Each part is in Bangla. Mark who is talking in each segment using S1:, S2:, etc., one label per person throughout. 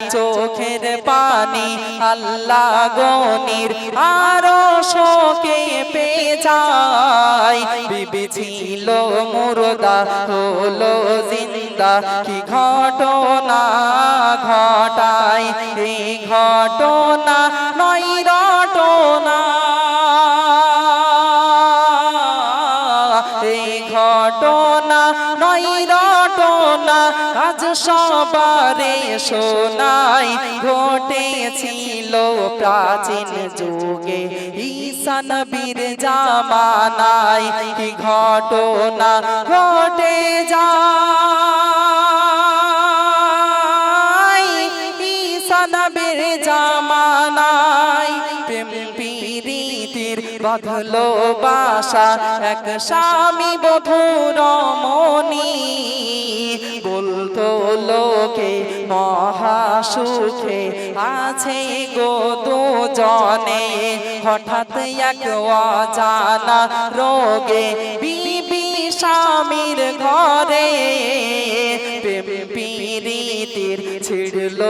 S1: চোখের পানি আল্লাহ গনির আরও শোকে পে যায়। বিবি ছিল মুরদা, হলো জিন্দা। কি ঘটনা ঘটায়? এই ঘটনা নয় শোনাই, ঘটেছিল প্রাচীন যুগে। ঈশান বীর জামানায় কি ঘটনা ঘটে যায়? ঈশান বীর জামানায় প্রেম প্রীতির বাঁধলো বাসা। এক স্বামী বধুর মনি বলতো লোকে মহাসুখে আছে গো দুজনে। হঠাৎ এক অজানা রোগে বিবি স্বামীর ঘরে প্রীতির ছিড়ল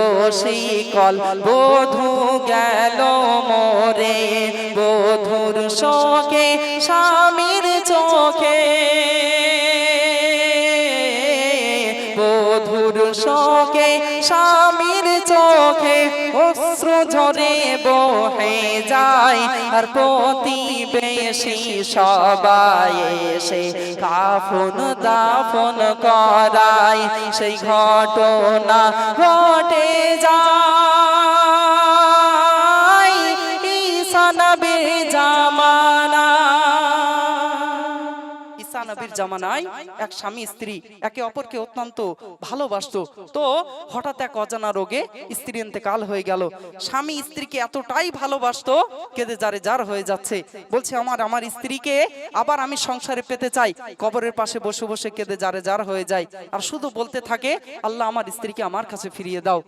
S1: শিকল। বধু গেল মোরে। বধুর শোকে স্বামীর চোখে অশ্রু ঝরে বহে যায়, আর প্রতিবেশী সবাই এসে কাফন দাফন করায়। সেই ঘটনা ঘটে যায়। জামানায় এক স্বামী স্ত্রী একে অপরকে অত্যন্ত ভালোবাসতো। তো হঠাৎ এক অজানা রোগে স্ত্রী ইন্তেকাল হয়ে গেল। স্বামী স্ত্রীকে এতটাই ভালোবাসতো কেঁদে যারে যার হয়ে যাচ্ছে। বলছে, আমার আমার স্ত্রীকে আবার আমি সংসারে পেতে চাই। কবরের পাশে বসে বসে কেঁদে যারে যার হয়ে যায়। আর শুধু বলতে থাকে, আল্লাহ আমার স্ত্রীকে আমার কাছে ফিরিয়ে দাও।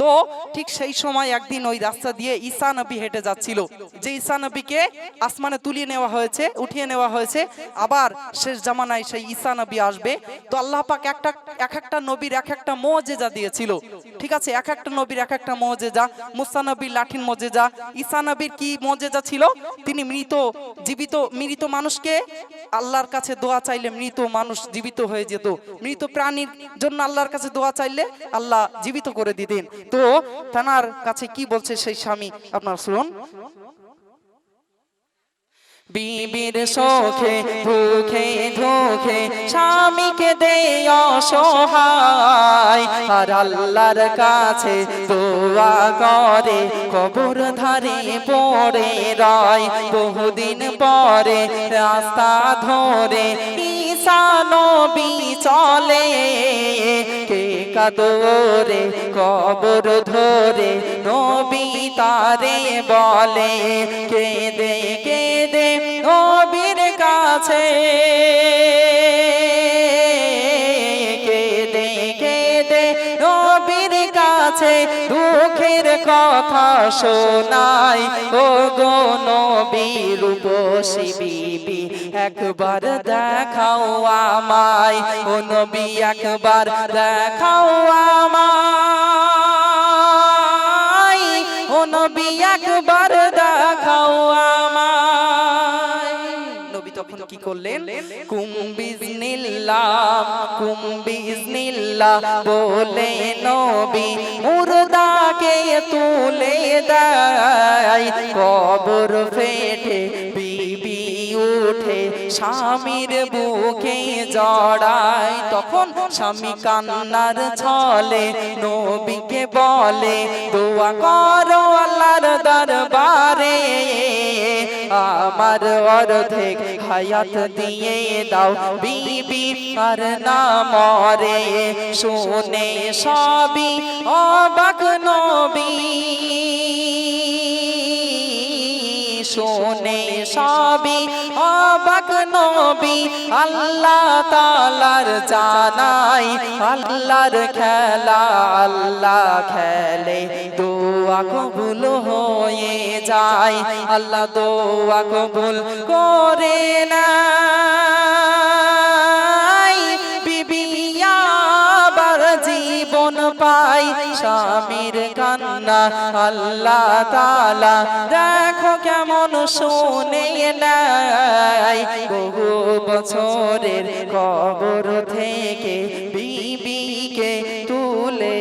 S1: তো ঠিক সেই সময় একদিন ওই রাস্তা দিয়ে ঈসা নবী হেঁটে যাচ্ছিল। যে ঈসা নবীকে আসমানে তুলিয়ে নেওয়া হয়েছে, উঠিয়ে নেওয়া হয়েছে, আবার শেষ জামানায় সেই ঈসা নবী আসবে, তো আল্লাহ পাক একটা, এক একটা নবীর এক একটা মোজেজা দিয়েছিল। ঠিক আছে? এক একটা নবীর এক একটা মোজেজা, মুসা নবীর লাঠির মোজেজা, ঈসা নবীর কি মোজেজা ছিল? তিনি মৃত, জীবিত, মৃত মানুষকে আল্লাহর কাছে দোয়া চাইলে মৃত মানুষ জীবিত হয়ে যেত। মৃত প্রাণীর জন্য আল্লাহর কাছে দোয়া চাইলে আল্লাহ জীবিত করে দিতেন। তো তানার কাছে কি বলছে সেই স্বামী? আপনার শুনুন। বিবির শোখে ভুখে ধোখে স্বামীকে দে অসহায়। আর আল্লাহর কাছে দোয়া করে, কবর ধারে পড়ে রয়। বহুদিন পরে রাস্তা ধরে নবী চলে। কে কাদরে, কবর ধরে নবী তারে বলে নবীর কাছে কেঁদে কেঁদে নবীর কাছে। দুঃখের কথা শোনাই। ও গো নবীর উপসী বিবি, একবার দেখাও আমায়। ও নবী, একবার দেখাও আমায়। ও নবী, একবার নবী তখন কি করলেন? কুম্বিজনিল্লাহ কুম্বিজনিল্লাহ বলে নবী, মুর্দাকে তুলে দেয়। কবর ফেটে, বিবি উঠে, স্বামীর বুকে জড়ায়। তখন স্বামী কান্নার ছলে নবীকে বলে, দোয়া করো আল্লাহর দরবারে আমার অর্ধেক হায়াত দিয়ে দাও। বিবি আর না মরে শুনে সবই অবাক নবী। শুনে সবই অবাক নবী, আল্লাহ তালার জানাই, আল্লাহর খেলা, আল্লাহ খেলে, দোয়া কবুল হয়ে যায়, আল্লাহ দোয়া কবুল করে না পাই স্বামীর কান্না, আল্লাহ তালা দেখো কেমন শুনে নাই বহু বছরের কবর থেকে বিবিকে তুলে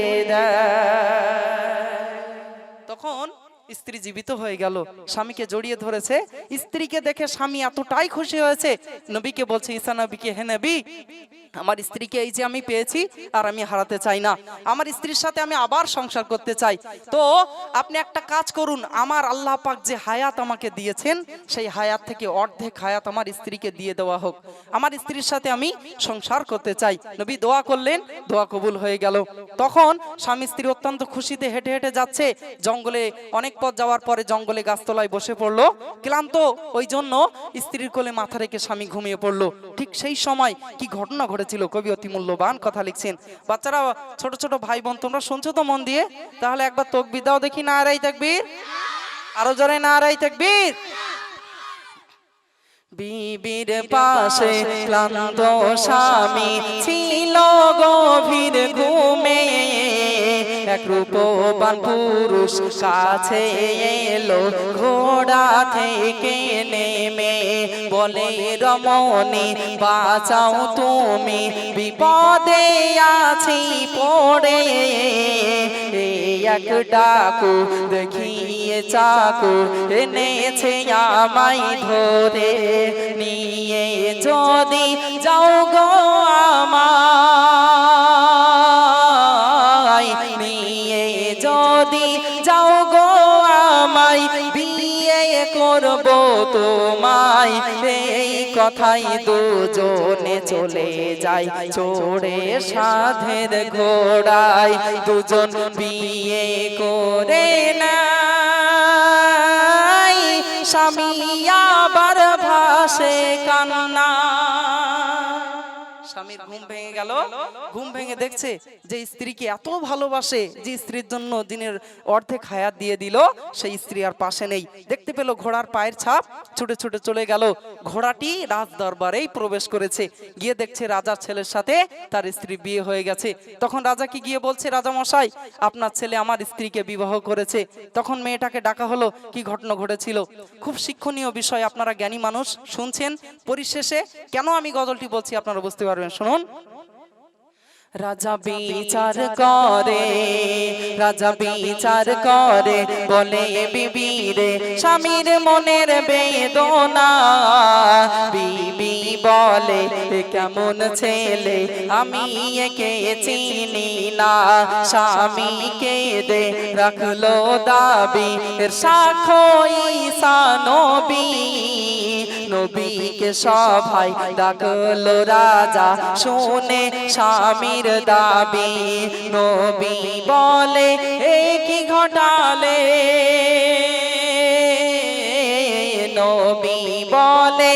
S1: তখন স্ত্রী জীবিত হয়ে গেল, স্বামীকে জড়িয়ে ধরেছে। স্ত্রীকে দেখে স্বামী এতটাই খুশি হয়েছে, নবীকে বলছে, ঈসা নবীকে হে নবী আমার স্ত্রীকে এই যে আমি পেয়েছি, আর আমি হারাতে চাই না। আমার স্ত্রীর সাথে আমি আবার সংসার করতে চাই। তো আপনি একটা কাজ করুন, আমার আল্লাহ পাক যে হায়াত আমাকে দিয়েছেন, সেই হায়াত থেকে অর্ধেক হায়াত আমার স্ত্রীকে দিয়ে দেওয়া হোক। আমার স্ত্রীর সাথে আমি সংসার করতে চাই। নবী দোয়া করলেন, দোয়া কবুল হয়ে গেল। তখন স্বামী স্ত্রী অত্যন্ত খুশিতে হেঁটে হেঁটে যাচ্ছে। জঙ্গলে, অনেক পথ যাওয়ার পরে জঙ্গলে গাছতলায় বসে পড়ল। ক্লান্ত, ওই জন্য স্ত্রীর কোলে মাথা রেখে স্বামী ঘুমিয়ে পড়ল। ঠিক সেই সময় কি ঘটনা ঘটেছিল কবি অতি মূল্যবান কথা লিখছেন। বাচ্চারা, ছোট ছোট ভাই বোন তোমরা শুনছো তো মন দিয়ে? তাহলে একবার তকবির দাও দেখি, না আরাই থাকবির আরও জোরে, না আরাই থাকবির বিবির পাশে ক্লান্ত স্বামী ছিল গভীর ঘুমে। এক রূপবান পুরুষ কাছে এলো, ঘোড়া থেকে নেমে বলে, রমণী, বাঁচাও তুমি, বিপদে আছি পড়ে। এক ডাকু দেখিয়ে চাকু এনেছে আমায় ধরে, নিয়ে যদি যাও গো আমায়। করব তোমায়। এই কথাই দুজনে চলে যাই। চড়ে সাধের ঘোড়ায় দুজন বিয়ে করে না স্বামী আবার ভাসে কান্না স্বামীর ঘুম ভেঙে গেল ঘুম ভেঙে দেখছে যে স্ত্রীকে এত ভালোবাসে যে স্ত্রীর জন্য দিনের অর্ধেক হায়াত দিয়ে দিল সেই স্ত্রী আর পাশে নেই। দেখতে পেল ঘোড়ার পায়ের ছাপ ছুটে ছুটে চলে গেল। ঘোড়াটি রাজ দরবারেই প্রবেশ করেছে। গিয়ে দেখছে রাজার ছেলের সাথে তার স্ত্রী বিয়ে হয়ে গেছে। তখন রাজা কি গিয়ে বলছে রাজা মশাই আপনার ছেলে আমার স্ত্রীকে বিবাহ করেছে। তখন মেয়েটাকে ডাকা হলো। কি ঘটনা ঘটেছিল? খুব শিক্ষণীয় বিষয় আপনারা জ্ঞানী মানুষ শুনছেন পরিশেষে কেন আমি গজলটি বলছি আপনারা বুঝতে পারবেন শুনুন। রাজা বিচার করে রাজা বিচার করে বলে বিবিরে স্বামীর মনের বেদনা। বিবি বলে কেমন ছেলে? আমি একে চিনি না। স্বামীকে দে রাখল দাবি। এর সাক্ষ্য ঈসা নবী। নবীকে সভাই ডাকলো রাজা। শুনে স্বামীর দাবি। নবী বলে এ কি ঘটালে? নবী বলে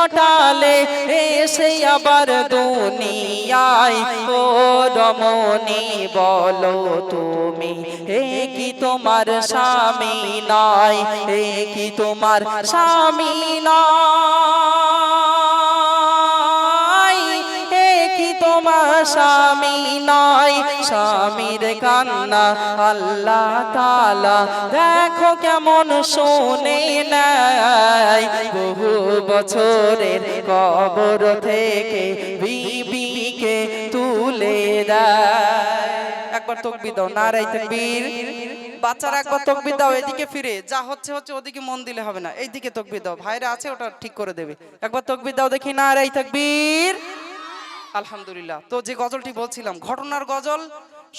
S1: ঘটালে এসে আবার দুনিয়ায়, ও রমণী বলো তুমি, এ কি তোমার স্বামী নয় এ কি তোমার স্বামী নয় স্বামী নয়, স্বামীর কান্না আল্লাহ তালা দেখো কেমন শোনে নাই বহু বছরের কবর থেকে বিবিকে তুলে দেয়। একবার তকবি দাও নারাই তকবীর। বাচ্চারা একবার তকবি দাও, এদিকে ফিরে। যা হচ্ছে হচ্ছে ওদিকে মন দিলে হবে না। এইদিকে তকবি দাও, ভাইরা আছে ওটা ঠিক করে দেবে। একবার তকবি দাও দেখি না রাই তকবীর। আলহামদুলিল্লাহ। তো যে গজলটি বলছিলাম, ঘটনার গজল,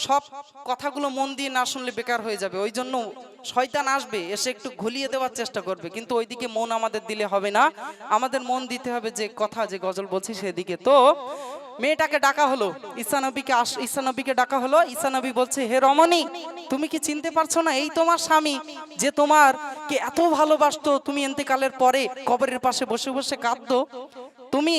S1: সব কথাগুলো মন দিয়ে না শুনলে বেকার হয়ে যাবে। ওই জন্য শয়তান আসবে, এসে একটু ঘুলিয়ে দেওয়ার চেষ্টা করবে। কিন্তু ওইদিকে মন আমাদের দিলে হবে না। আমাদের মন দিতে হবে যে কথা, যে গজল বলছি সেদিকে। তো মেয়েটাকে ডাকা হলো ঈসানবীকে আস ঈসানবীকে ডাকা হলো। ঈসানবী বলছে, হে রমণী, তুমি কি চিনতে পারছ না? এই তোমার স্বামী যে তোমার কে এত ভালোবাসতো, তুমি এতেকালের পরে কবরের পাশে বসে বসে কাঁদতো। তুমি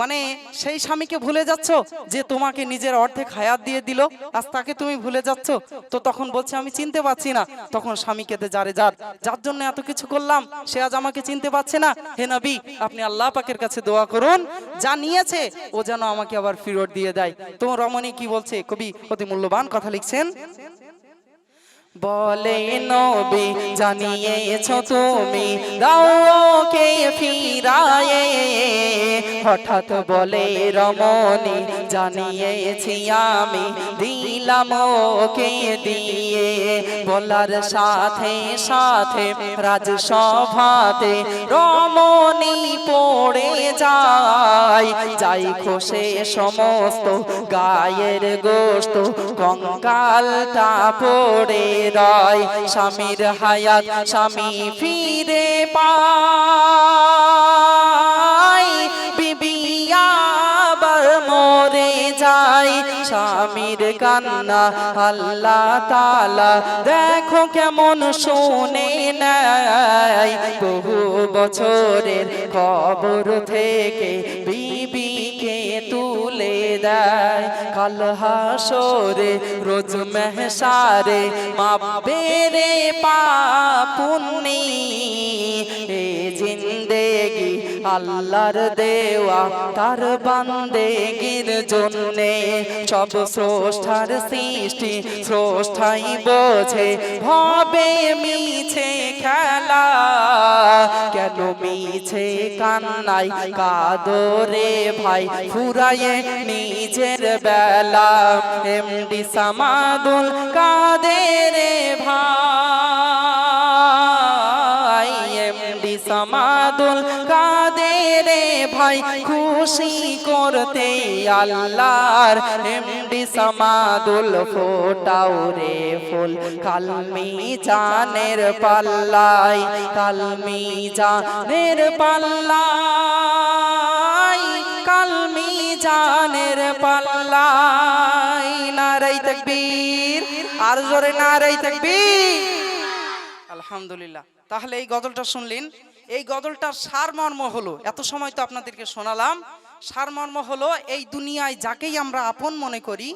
S1: মানে সেই স্বামীকে ভুলে যাচ্ছ যে তোমাকে নিজের অর্ধেক হায়াত দিয়ে দিল, আজ তাকে তুমি ভুলে যাচ্ছ? তো তখন বলছে, আমি চিনতে পারছি না। তখন স্বামী কেঁদে, যারে যার যার জন্য এত কিছু করলাম, সে আজ আমাকে চিনতে পারছে না। হে নবী, আপনি আল্লাহ পাকের কাছে দোয়া করুন। যা নিয়েছে, ও যেন আমাকে আবার ফিরত দিয়ে দেয়। তো রমণী কি বলছে? কবি অতি মূল্যবান কথা লিখছেন। বলে নবী জানিয়েছ তুমি দাওকে ফিরায়ে। হঠাৎ বলে রমণী জানিয়েছি আমি দিলাম ওকে দিয়ে। বলার সাথে সাথে রাজসভাতে রমণী পড়ে যায়। যাই খোসে সমস্ত গায়ের গোস্ত কঙ্কালটা পড়ে রয় স্বামীর হায়াত স্বামী ফিরে পায়। বিবি আবার মরে যায়, স্বামীর কান্না আল্লাহ তালা দেখো কেমন শোনে নাই বহু বছরের খবর থেকে তুলে দেয় কাল হাসরে রোজ মেহসারে মাপেরে পাপুন্নি এ জিন্দেগি আল্লাহর দেওয়া, তার বান্দেগির জন্যে সব স্রষ্টার সৃষ্টি, স্রষ্টাই বোঝে, ভবে মিছে খেলা। কেন মিছে কান্নাই কাদরে ভাই, ফুরায়ে নিজের বেলা। এমডি সামাদুল কাদের ভাই। সামাদুল কাদের ভাই খুশি করতে আল্লাহর এমডি সামাদুল ফোটাও রে ফুল। কালমি জানের পাল্লাই কালমি জানের পাল্লাই কালমি জানের পাল্লাই। নারাই তাকবীর, আর জোরে নারাই তাকবীর। আলহামদুলিল্লাহ। তাহলে এই গজলটা শুনলেন? এই গজলটার সারমর্ম হলো, এত সময় তো আপনাদেরকে শোনালাম, সারমর্ম হলো এই দুনিয়ায় যাকেই আমরা আপন মনে করি।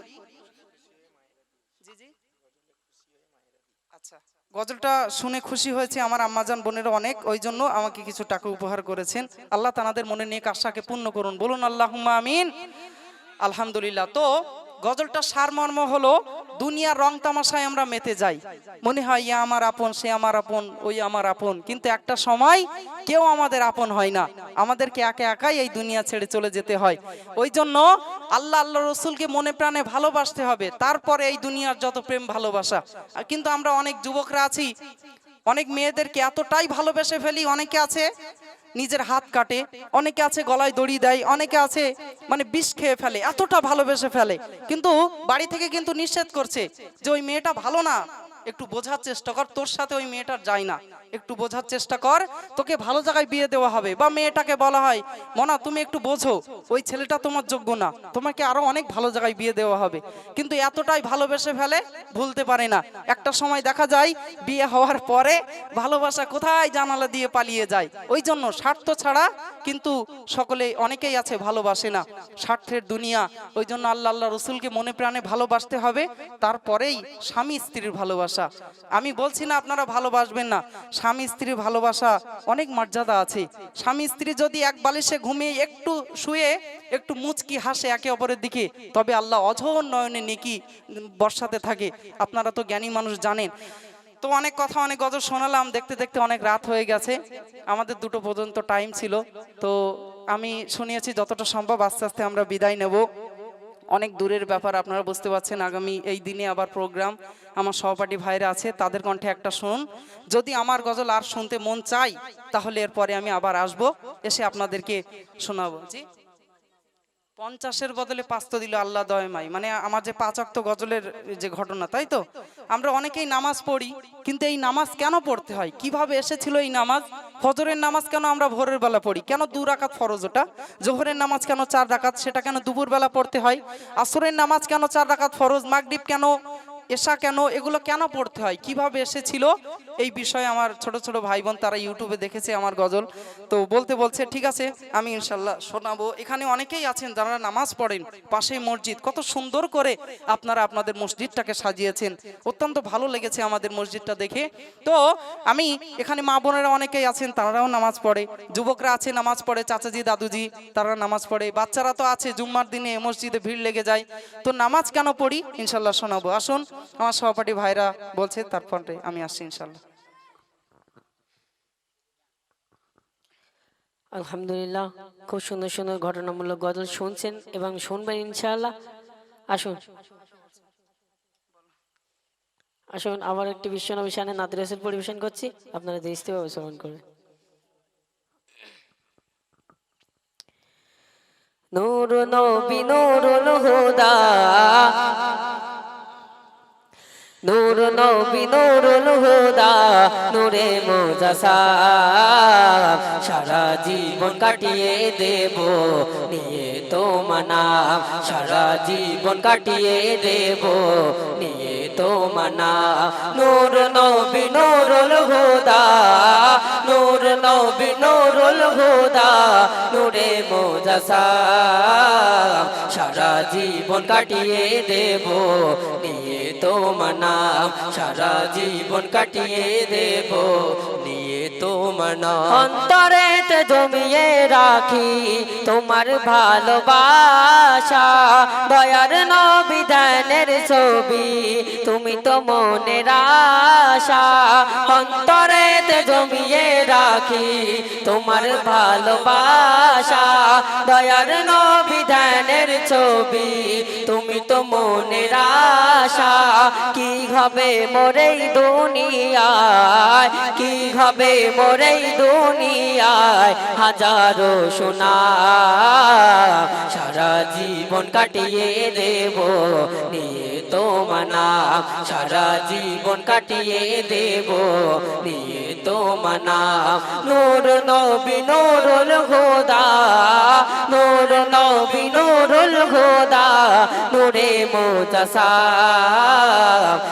S1: আচ্ছা গজলটা শুনে খুশি হয়েছে আমার আম্মাজান বোনেরা অনেক, ওই জন্য আমাকে কিছু টাকা উপহার করেছেন আল্লাহ তানাদের মনে নেক আশাকে পূর্ণ করুন, বলুন আল্লাহ আমিন আলহামদুলিল্লাহ, তো গজলটা সারমর্ম হলো, দুনিয়ার রং তামাশায় আমরা মেতে যাই। মনে হয়, ইয়া আমার আপন, সে আমার আপন, ওই আমার আপন। কিন্তু একটা সময় কেউ আমাদের আপন হয় না। আমাদেরকে একা একাই এই দুনিয়া ছেড়ে চলে যেতে হয়। ওই জন্য আল্লাহ আল্লাহ রসুলকে মনে প্রাণে ভালোবাসতে হবে। তারপরে এই দুনিয়ার যত প্রেম, ভালোবাসা। কিন্তু আমরা অনেক যুবকরা আছি, অনেক মেয়েদেরকে এতটাই ভালোবেসে ফেলি, অনেকে আছে নিজের হাত কাটে, অনেকে আছে গলায় দড়ি দেয়, অনেকে আছে মানে বিষ খেয়ে ফেলে, এতটা ভালোবেসে ফেলে। কিন্তু বাড়ি থেকে কিন্তু নিষেধ করছে যে ওই মেয়েটা ভালো না। একটু বোঝার চেষ্টা কর, তোর সাথে ওই মেয়েটার যায় না। একটু বোঝার চেষ্টা কর, তোকে ভালো জায়গায় বিয়ে দেওয়া হবে। বা মেয়েটাকে বলা হয়, মনা, তুমি একটু বোঝো, ওই ছেলেটা তোমার যোগ্য না, তোমাকে আরও অনেক ভালো জায়গায় বিয়ে দেওয়া হবে। কিন্তু এতটাই ভালোবেসে ফেলে, ভুলতে পারে না। একটা সময় দেখা যায়, বিয়ে হওয়ার পরে ভালোবাসা কোথায় জানালা দিয়ে পালিয়ে যায়। ওই জন্য স্বার্থ ছাড়া কিন্তু সকলে, অনেকেই আছে ভালোবাসে না। স্বার্থের দুনিয়া, ওই জন্য আল্লাহ আল্লাহ রসুলকে মনে প্রাণে ভালোবাসতে হবে। তারপরেই স্বামী স্ত্রীর ভালোবাসা। আমি বলছি না আপনারা ভালোবাসবেন না স্বামী স্ত্রীর ভালোবাসা অনেক মর্যাদা আছে। স্বামী স্ত্রী যদি এক বালিশে ঘুমিয়ে একটু শুয়ে, একটু মুচকি হাসে একে অপরের দিকে, তবে আল্লাহ অঝোর নয়নে নেকি বর্ষাতে থাকে। আপনারা তো জ্ঞানী মানুষ জানেন। তো অনেক কথা, অনেক গজল শোনালাম, দেখতে দেখতে অনেক রাত হয়ে গেছে। আমাদের দুটো পর্যন্ত টাইম ছিল। তো আমি শুনিয়েছি যতটা সম্ভব আস্তে আস্তে আমরা বিদায় নেব। অনেক দূরের ব্যাপার, আপনারা বুঝতে পারছেন, আগামী এই দিনে আবার প্রোগ্রাম। আমার সহপাঠী ভাইরা আছে, তাদের কণ্ঠে একটা শুন। যদি আমার গজল আর শুনতে মন চাই তাহলে এরপরে আমি আবার আসব, এসে আপনাদেরকে শোনাবো। জি। পঞ্চাশের বদলে পাঁচতো দিল আল্লাহ দয়মাই মানে আমার যে পাঁচ অক্ত গজলের যে ঘটনা, তাই তো? আমরা অনেকেই নামাজ পড়ি, কিন্তু এই নামাজ কেন পড়তে হয়? কীভাবে এসেছিল এই নামাজ? ফজরের নামাজ কেন আমরা ভোরের বেলা পড়ি? কেন দু রাকাত ফরজ ওটা? জোহরের নামাজ কেন চার রাকাত? সেটা কেন দুপুর বেলা পড়তে হয়? আসরের নামাজ কেন চার রাকাত ফরজ? মাগরিব কেন? এশা কেন? এগুলো কেন পড়তে হয়? কীভাবে এসেছিল? এই বিষয়ে আমার ছোট ছোট ভাই বোন তারা ইউটিউবে দেখেছে আমার গজল। তো বলতে বলছে, ঠিক আছে, আমি ইনশাল্লাহ শোনাবো। এখানে অনেকেই আছেন যারা নামাজ পড়েন পাশেই মসজিদ। কত সুন্দর করে আপনারা আপনাদের মসজিদটাকে সাজিয়েছেন। অত্যন্ত ভালো লেগেছে আমাদের মসজিদটা দেখে। তো আমি এখানে মা বোনেরা অনেকেই আছেন, তারাও নামাজ পড়ে। যুবকরা আছে, নামাজ পড়ে। চাচাজি, দাদুজি, তারা নামাজ পড়ে। বাচ্চারা তো আছে, জুম্মার দিনে মসজিদে ভিড় লেগে যায়। তো নামাজ কেন পড়ি? ইনশাল্লাহ শোনাবো। আসুন, আমার সহপাঠী ভাইরা বলছে, তারপরে আমি আসছি ইনশাল্লাহ।
S2: আলহামদুলিল্লাহ, খুব সুন্দর সুন্দর ঘটনামূলক গজল শুনছেন এবং শুনবেন ইনশাআল্লাহ। আসুন। আসুন, আবার একটি বিশ্বনবী শানে নাদির রাসূল পরিবেশন করছি। আপনারা দৃষ্টিভাবে শ্রবণ করবেন নূর নবী নুরুল হুদা নূর নবী নুরুল হুদা, নূরে মুজাসা। সারা জীবন কাটিয়ে দেব, নিয়ে তো মানা। সারা জীবন কাটিয়ে দেব, নিয়ে তো মানা। নূর নবী নুরুল হুদা, নূর নবী নুরুল হুদা, নূরে মুজাসা। সারা জীবন কাটিয়ে দেব, নিয়ে তো মানা সারা জীবন কাটিয়ে দেব। নিয়ে তো মানা অন্তরেতে জমিয়ে রাখি তোমার ভালোবাসা। দয়ার নবিধানের ছবি তুমি তো মনের আশা। অন্তরেতে জমিয়ে রাখি তোমার ভালোবাসা। দয়ার নবিধানের ছবি, তুমি তো মনের আশা। কি হবে মোরেই দুনিয়ায়, কি হবে মোরেই দুনিয়ায়, হাজারো সোনা। সারা জীবন কাটিয়ে দেব, নিয়ে মানা সারা জীবন কাটিয়ে দেব। নিয়ে মানা নূর নবী, নুরুল হুদা। নূর নবী, নুরুল হুদা, নূরে মুজাসা।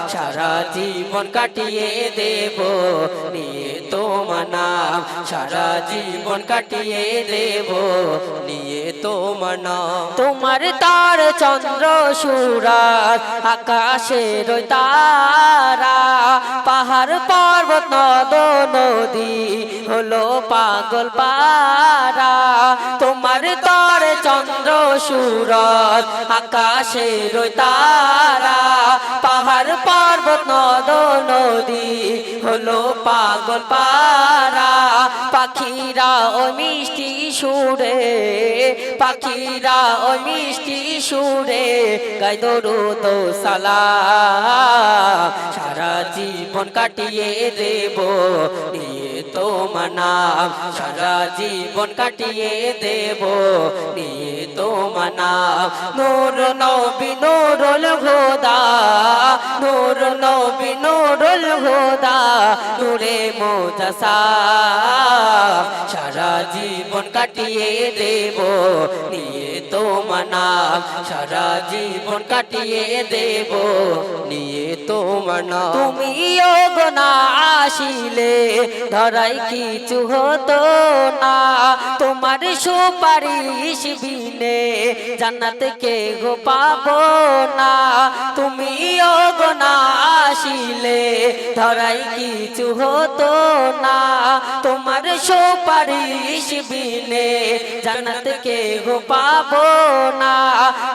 S2: সারা জীবন কাটিয়ে দেব। নিয়ে মানা সারা জীবন কাটিয়ে দেব। নিয়ে তোমার নাম। তোমার তার চন্দ্র সুরা আকাশের তারা। পাহাড় পর্বত, নদ, নদী হলো পাগল পারা তোমার তার চন্দ্র সুরত আকাশের ওই তারা। পাহাড়, পর্বত, নদ, নদী হলো পাগল পারা পাখিরা ও মিষ্টি সুরে, পাখিরা ও মিষ্টি সুরে, গাই দরুদ সালা সারা জীবন কাটিয়ে দেব নিয়ে তো মানা সারা জীবন কাটিয়ে দেব। নিয়ে তো মানা নূর নবী, নুরুল হুদা, নূর নবী নুরুল হুদা, নূরে মুজাসা। সারা জীবন কাটিয়ে দেব, নিয়ে তো মানা। সারা জীবন কাটিয়ে দেব, নিয়ে তো মানা। তুমি না আসিলে, ধরাই কিছু হতো না। তোমার সুপারিশ বিনে জান্নাত কে গো পাবো না। তুমি না আসিলে, ধরাই কিছু হতো না। তোমার সুপারিশ বিনে জান্নাত কে গো পাবো না।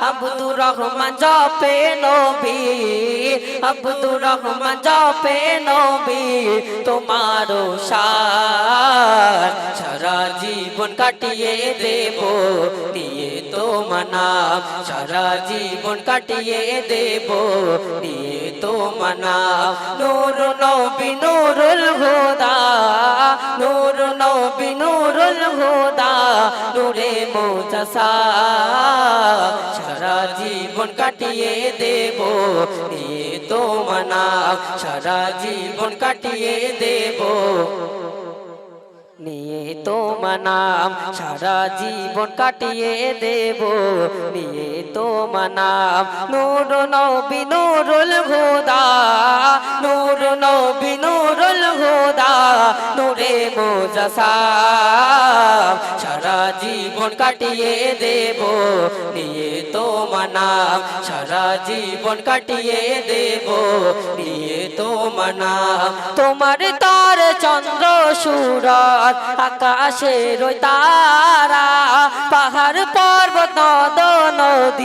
S2: আব্দুর রহমান জপে নবী, আব্দুর রহমান জপে নবী তোমারও সার জীবন কাটিয়ে দেব, দিয়ে তো মানা সারা জীবন কাটিয়ে দেব নিয়ে তো মানা নূর নবী নূরুল হুদা, নূর নবী নূরুল হুদা, নূরে মোজাসা। সারা জীবন কাটিয়ে দেব তোমনা মানা সারা জীবন কাটিয়ে দেব। নিয়ে তো মানাম সারা জীবন কাটিয়ে দেব। নিয়ে তো মানাম নূর নবী নুরুল হুদা। নূর নবী নুরুল হুদা, নূরে মোজাসা। সারা জীবন কাটিয়ে দেব। তোমার সারা জীবন কাটিয়ে দেব, নিয়ে তোমার নাম তোমার তার চন্দ্র সুরত আকাশের ওই তারা, পাহাড় পর্বত নদ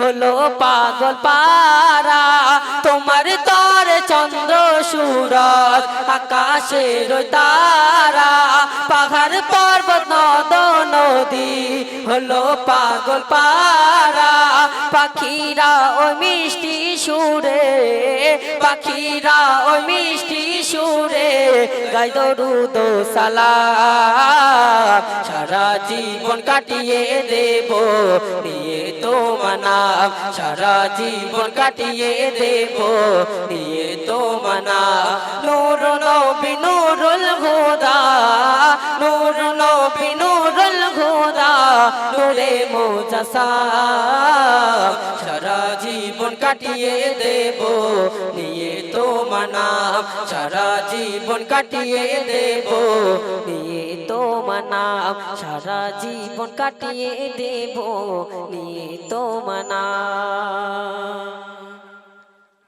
S2: হলো পাগল পারা তোমার তর চন্দ্র সুরত আকাশের ওই তারা, পাহাড় পর্বত নদ নদী হলো পাগল পারা পাখিরা ও মিষ্টি সুরে, পাখিরা ও মিষ্টি সুরে, গাই দরুদ সালাম। সারা জীবন কাটিয়ে দেব, নিয়ে তোমার নাম সারা জীবন কাটিয়ে দেব, নিয়ে তোমার নাম নূর নবী, নুরুল হুদা, নূর নবী নুরুল নূরে মোজাসা। সারা জীবন কাটিয়ে দেব, নিয়ে তোমার নাম সারা জীবন কাটিয়ে দেব, নিয়ে তোমার নাম সারা জীবন কাটিয়ে দেব, নিয়ে তোমার নাম